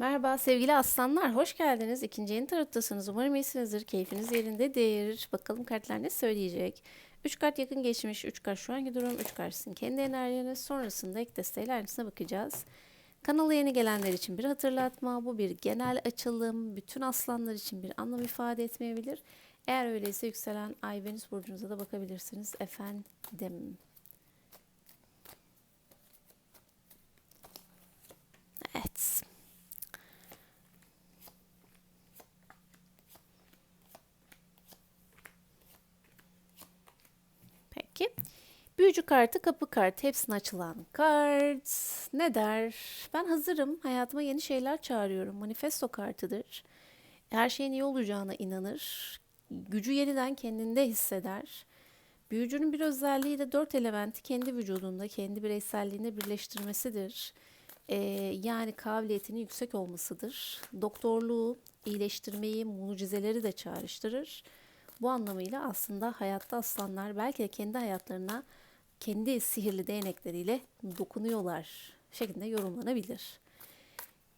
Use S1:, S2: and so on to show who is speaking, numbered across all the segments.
S1: Merhaba sevgili aslanlar, hoş geldiniz. İkinci yeni tarottasınız. Umarım iyisinizdir, keyfiniz yerindedir. Bakalım kartlar ne söyleyecek? 3 kart yakın geçmiş, 3 kart şu anki durum, 3 kart sizin kendi enerjiniz. Sonrasında ek desteğiyle aynısına bakacağız. Kanala yeni gelenler için bir hatırlatma. Bu bir genel açılım. Bütün aslanlar için bir anlam ifade etmeyebilir. Eğer öyleyse yükselen Ay Venüs burcunuza da bakabilirsiniz efendim. Evet. Peki. Büyücü kartı, kapı kartı, hepsine açılan kart. Ne der? Ben hazırım. Hayatıma yeni şeyler çağırıyorum. Manifesto kartıdır. Her şeyin iyi olacağına inanır. Gücü yeniden kendinde hisseder. Büyücünün bir özelliği de dört elementi kendi vücudunda, kendi bireyselliğinde birleştirmesidir. Ee, yani kabiliyetinin yüksek olmasıdır. Doktorluğu, iyileştirmeyi, mucizeleri de çağrıştırır. Bu anlamıyla aslında hayatta aslanlar belki de kendi hayatlarına kendi sihirli değnekleriyle dokunuyorlar şeklinde yorumlanabilir.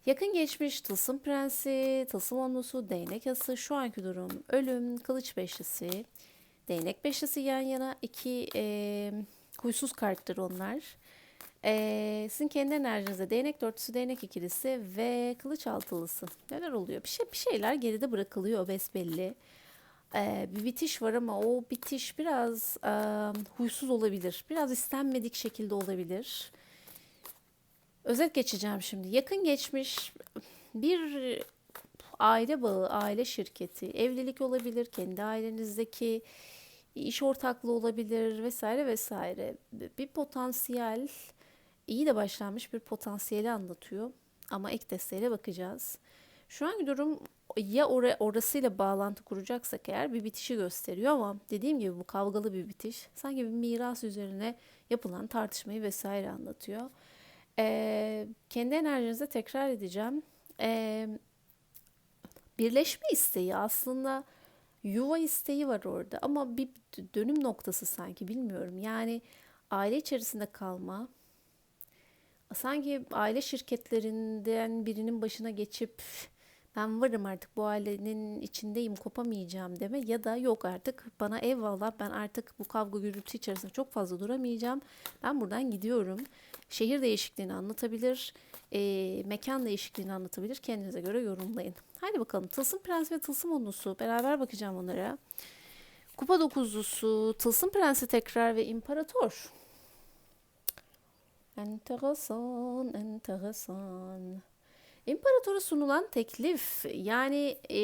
S1: Yakın geçmiş Tılsım Prensi, Tılsım Onlusu, Değnek Ası, şu anki durum Ölüm, Kılıç Beşlisi, Değnek Beşlisi yan yana iki e, huysuz karttır onlar. E, sizin kendi enerjinizde Değnek Dörtlüsü, Değnek ikilisi ve Kılıç Altılısı. Neler oluyor? Bir, şey, bir şeyler geride bırakılıyor besbelli. Ee, bir bitiş var ama o bitiş biraz e, huysuz olabilir. Biraz istenmedik şekilde olabilir. Özet geçeceğim şimdi. Yakın geçmiş bir aile bağı, aile şirketi, evlilik olabilir, kendi ailenizdeki iş ortaklığı olabilir vesaire vesaire. Bir potansiyel, iyi de başlanmış bir potansiyeli anlatıyor. Ama ek desteğiyle bakacağız. Şu anki durum ya or orasıyla bağlantı kuracaksak eğer bir bitişi gösteriyor ama dediğim gibi bu kavgalı bir bitiş. Sanki bir miras üzerine yapılan tartışmayı vesaire anlatıyor. Ee, kendi enerjinize tekrar edeceğim. Ee, birleşme isteği aslında yuva isteği var orada ama bir dönüm noktası sanki bilmiyorum. Yani aile içerisinde kalma, sanki aile şirketlerinden birinin başına geçip ben varım artık bu ailenin içindeyim kopamayacağım deme. Ya da yok artık bana eyvallah ben artık bu kavga gürültü içerisinde çok fazla duramayacağım. Ben buradan gidiyorum. Şehir değişikliğini anlatabilir e, mekan değişikliğini anlatabilir. Kendinize göre yorumlayın. Hadi bakalım Tılsım Prens ve Tılsım Onusu beraber bakacağım onlara. Kupa dokuzlusu Tılsım Prensi tekrar ve İmparator. Enteresan enteresan İmparatora sunulan teklif yani e,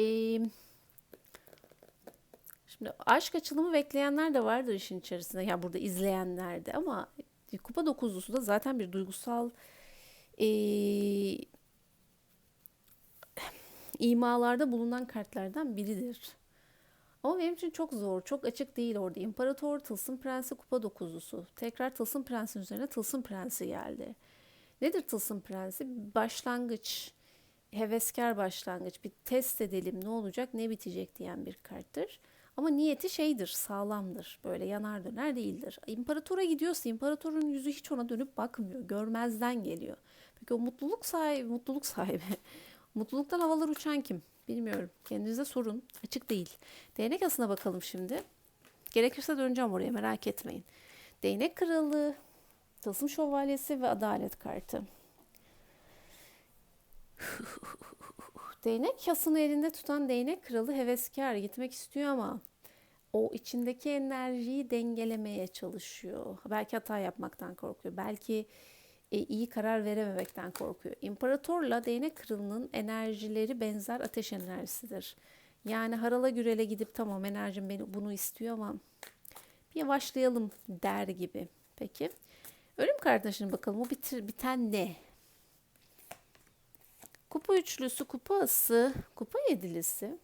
S1: şimdi aşk açılımı bekleyenler de vardır işin içerisinde. Yani burada izleyenler de ama kupa dokuzlusu da zaten bir duygusal e, imalarda bulunan kartlardan biridir. Ama benim için çok zor, çok açık değil orada. İmparator, Tılsım Prensi, Kupa dokuzlusu. Tekrar Tılsım Prensi'nin üzerine Tılsım Prensi geldi. Nedir Tılsım Prensi? Başlangıç, heveskar başlangıç. Bir test edelim ne olacak, ne bitecek diyen bir karttır. Ama niyeti şeydir, sağlamdır. Böyle yanar döner değildir. İmparatora gidiyorsa imparatorun yüzü hiç ona dönüp bakmıyor. Görmezden geliyor. Peki o mutluluk sahibi, mutluluk sahibi. Mutluluktan havalar uçan kim? Bilmiyorum. Kendinize sorun. Açık değil. Değnek asına bakalım şimdi. Gerekirse döneceğim oraya merak etmeyin. Değnek kralı, Tılsım Şövalyesi ve Adalet kartı. değnek yasını elinde tutan değnek kralı heveskar gitmek istiyor ama o içindeki enerjiyi dengelemeye çalışıyor. Belki hata yapmaktan korkuyor. Belki e, iyi karar verememekten korkuyor. İmparatorla değnek kralının enerjileri benzer ateş enerjisidir. Yani harala gürele gidip tamam enerjim beni bunu istiyor ama bir yavaşlayalım der gibi. Peki. Ölüm kardeşine bakalım. O bitir, biten ne? Kupa üçlüsü, kupa ası, kupa yedilisi.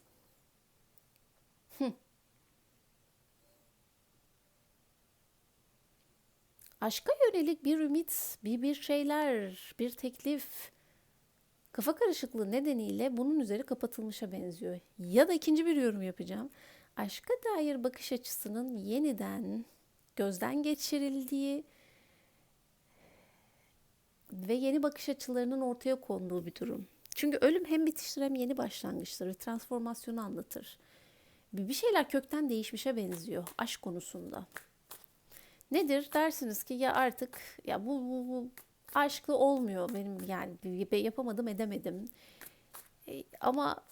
S1: Aşka yönelik bir ümit, bir bir şeyler, bir teklif, kafa karışıklığı nedeniyle bunun üzeri kapatılmışa benziyor. Ya da ikinci bir yorum yapacağım. Aşka dair bakış açısının yeniden gözden geçirildiği ve yeni bakış açılarının ortaya konduğu bir durum. Çünkü ölüm hem bitiştir hem yeni başlangıçtır ve transformasyonu anlatır. Bir şeyler kökten değişmişe benziyor aşk konusunda. Nedir dersiniz ki ya artık ya bu, bu, bu aşklı olmuyor benim yani yapamadım edemedim. E, Ama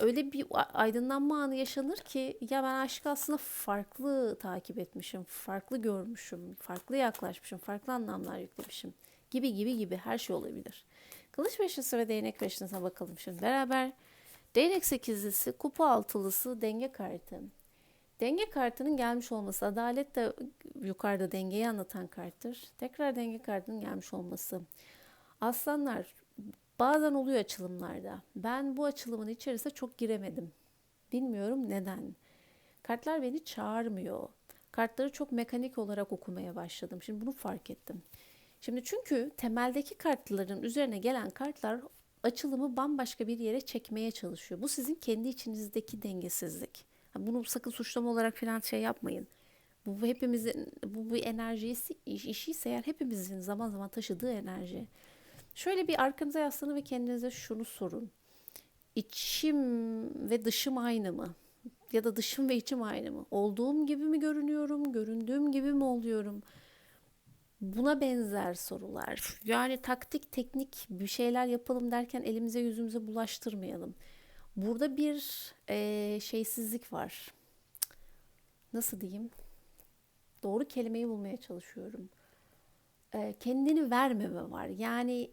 S1: öyle bir aydınlanma anı yaşanır ki ya ben aşkı aslında farklı takip etmişim, farklı görmüşüm, farklı yaklaşmışım, farklı anlamlar yüklemişim gibi gibi gibi her şey olabilir. Kılıç beşlisi ve değnek beşlisine bakalım şimdi beraber. Değnek sekizlisi, kupa altılısı, denge kartı. Denge kartının gelmiş olması, adalet de yukarıda dengeyi anlatan karttır. Tekrar denge kartının gelmiş olması. Aslanlar bazen oluyor açılımlarda. Ben bu açılımın içerisine çok giremedim. Bilmiyorum neden. Kartlar beni çağırmıyor. Kartları çok mekanik olarak okumaya başladım. Şimdi bunu fark ettim. Şimdi çünkü temeldeki kartların üzerine gelen kartlar açılımı bambaşka bir yere çekmeye çalışıyor. Bu sizin kendi içinizdeki dengesizlik. Bunu sakın suçlama olarak falan şey yapmayın. Bu hepimizin bu bu enerjisi işi ise eğer hepimizin zaman zaman taşıdığı enerji. Şöyle bir arkanıza yaslanın ve kendinize şunu sorun. İçim ve dışım aynı mı? Ya da dışım ve içim aynı mı? Olduğum gibi mi görünüyorum? Göründüğüm gibi mi oluyorum? Buna benzer sorular. Yani taktik, teknik bir şeyler yapalım derken elimize yüzümüze bulaştırmayalım. Burada bir eee, şeysizlik var. Nasıl diyeyim? Doğru kelimeyi bulmaya çalışıyorum. Eee, kendini vermeme var. Yani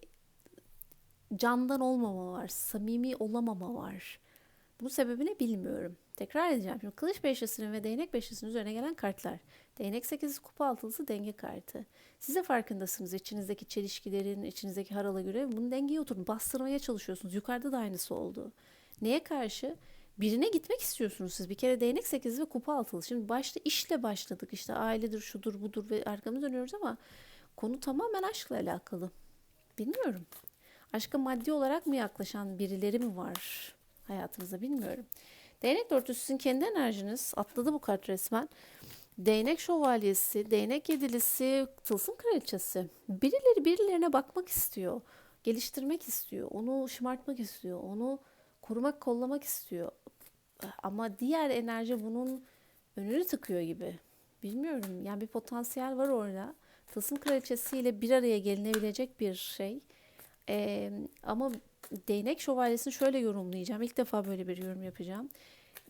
S1: candan olmama var, samimi olamama var. Bunun sebebini bilmiyorum. Tekrar edeceğim. Şimdi kılıç beşlisinin ve değnek beşlisinin üzerine gelen kartlar. Değnek sekizli kupa altılısı denge kartı. Siz de farkındasınız içinizdeki çelişkilerin, içinizdeki harala göre bunu dengeye oturun. Bastırmaya çalışıyorsunuz. Yukarıda da aynısı oldu. Neye karşı? Birine gitmek istiyorsunuz siz. Bir kere değnek sekizi ve kupa altılı. Şimdi başta işle başladık. İşte ailedir, şudur, budur ve arkamızı dönüyoruz ama konu tamamen aşkla alakalı. Bilmiyorum. Aşka maddi olarak mı yaklaşan birileri mi var hayatınızda bilmiyorum. Değnek dörtlüsü sizin kendi enerjiniz. Atladı bu kart resmen. Değnek şövalyesi, değnek yedilisi, tılsım kraliçesi. Birileri birilerine bakmak istiyor. Geliştirmek istiyor. Onu şımartmak istiyor. Onu korumak, kollamak istiyor. Ama diğer enerji bunun önünü tıkıyor gibi. Bilmiyorum. Yani bir potansiyel var orada. Tılsım kraliçesiyle bir araya gelinebilecek bir şey. Ee, ama değnek şövalyesini şöyle yorumlayacağım. İlk defa böyle bir yorum yapacağım.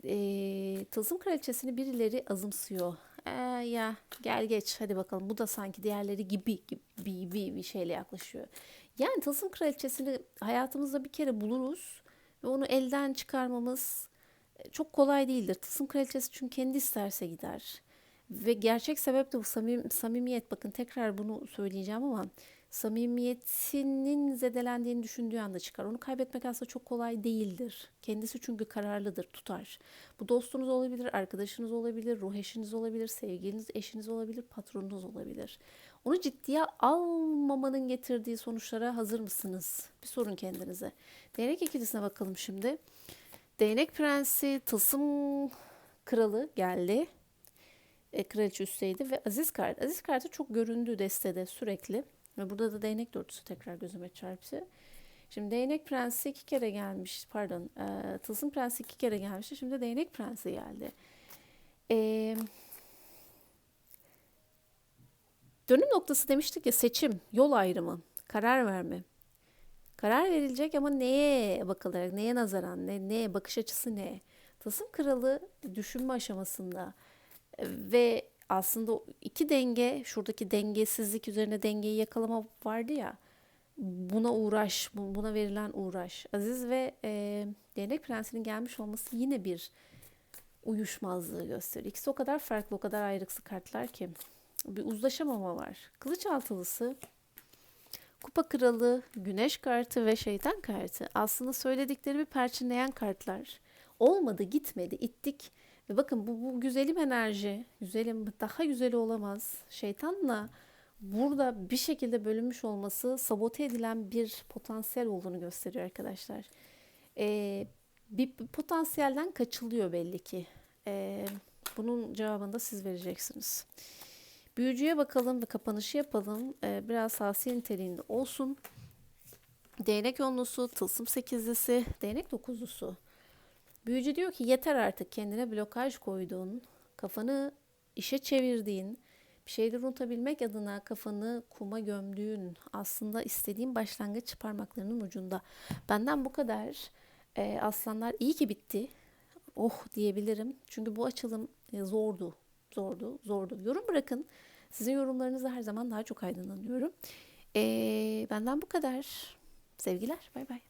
S1: Ee, Tılsım kraliçesini birileri azımsıyor. Ee, ya gel geç hadi bakalım bu da sanki diğerleri gibi gibi gibi bir şeyle yaklaşıyor. Yani Tılsım kraliçesini hayatımızda bir kere buluruz ve onu elden çıkarmamız e, çok kolay değildir. Tılsım kraliçesi çünkü kendi isterse gider. Ve gerçek sebep de bu samim, samimiyet. Bakın tekrar bunu söyleyeceğim ama samimiyetinin zedelendiğini düşündüğü anda çıkar. Onu kaybetmek aslında çok kolay değildir. Kendisi çünkü kararlıdır, tutar. Bu dostunuz olabilir, arkadaşınız olabilir, ruh eşiniz olabilir, sevgiliniz, eşiniz olabilir, patronunuz olabilir. Onu ciddiye almamanın getirdiği sonuçlara hazır mısınız? Bir sorun kendinize. Değnek ikilisine bakalım şimdi. Değnek prensi, tılsım kralı geldi. E, kraliçe üstteydi ve Aziz kart. Aziz kartı çok göründü destede sürekli. Ve burada da değnek dörtüsü tekrar gözüme çarptı. Şimdi değnek prensi iki kere gelmiş. Pardon. E, tılsım prensi iki kere gelmişti. Şimdi değnek prensi geldi. E, dönüm noktası demiştik ya seçim, yol ayrımı, karar verme. Karar verilecek ama neye bakılarak, neye nazaran, ne, neye, bakış açısı ne? Tılsım kralı düşünme aşamasında ve aslında iki denge, şuradaki dengesizlik üzerine dengeyi yakalama vardı ya, buna uğraş, bu- buna verilen uğraş. Aziz ve e, Değnek Prensi'nin gelmiş olması yine bir uyuşmazlığı gösteriyor. İkisi o kadar farklı, o kadar ayrıksı kartlar ki bir uzlaşamama var. Kılıç altılısı Kupa Kralı, Güneş kartı ve Şeytan kartı aslında söylediklerimi perçinleyen kartlar. Olmadı, gitmedi, ittik. Ve bakın bu, bu güzelim enerji, güzelim daha güzeli olamaz. Şeytanla burada bir şekilde bölünmüş olması sabote edilen bir potansiyel olduğunu gösteriyor arkadaşlar. Ee, bir potansiyelden kaçılıyor belli ki. Ee, bunun cevabını da siz vereceksiniz. Büyücüye bakalım ve kapanışı yapalım. Ee, biraz tavsiye niteliğinde olsun. Değnek onlusu, tılsım sekizlisi, değnek dokuzlusu. Büyücü diyor ki yeter artık kendine blokaj koyduğun, kafanı işe çevirdiğin, bir şeyleri unutabilmek adına kafanı kuma gömdüğün, aslında istediğin başlangıç parmaklarının ucunda. Benden bu kadar. Ee, aslanlar iyi ki bitti. Oh diyebilirim. Çünkü bu açılım e, zordu. Zordu, zordu. Yorum bırakın. Sizin yorumlarınızla her zaman daha çok aydınlanıyorum. Ee, benden bu kadar. Sevgiler. Bay bay.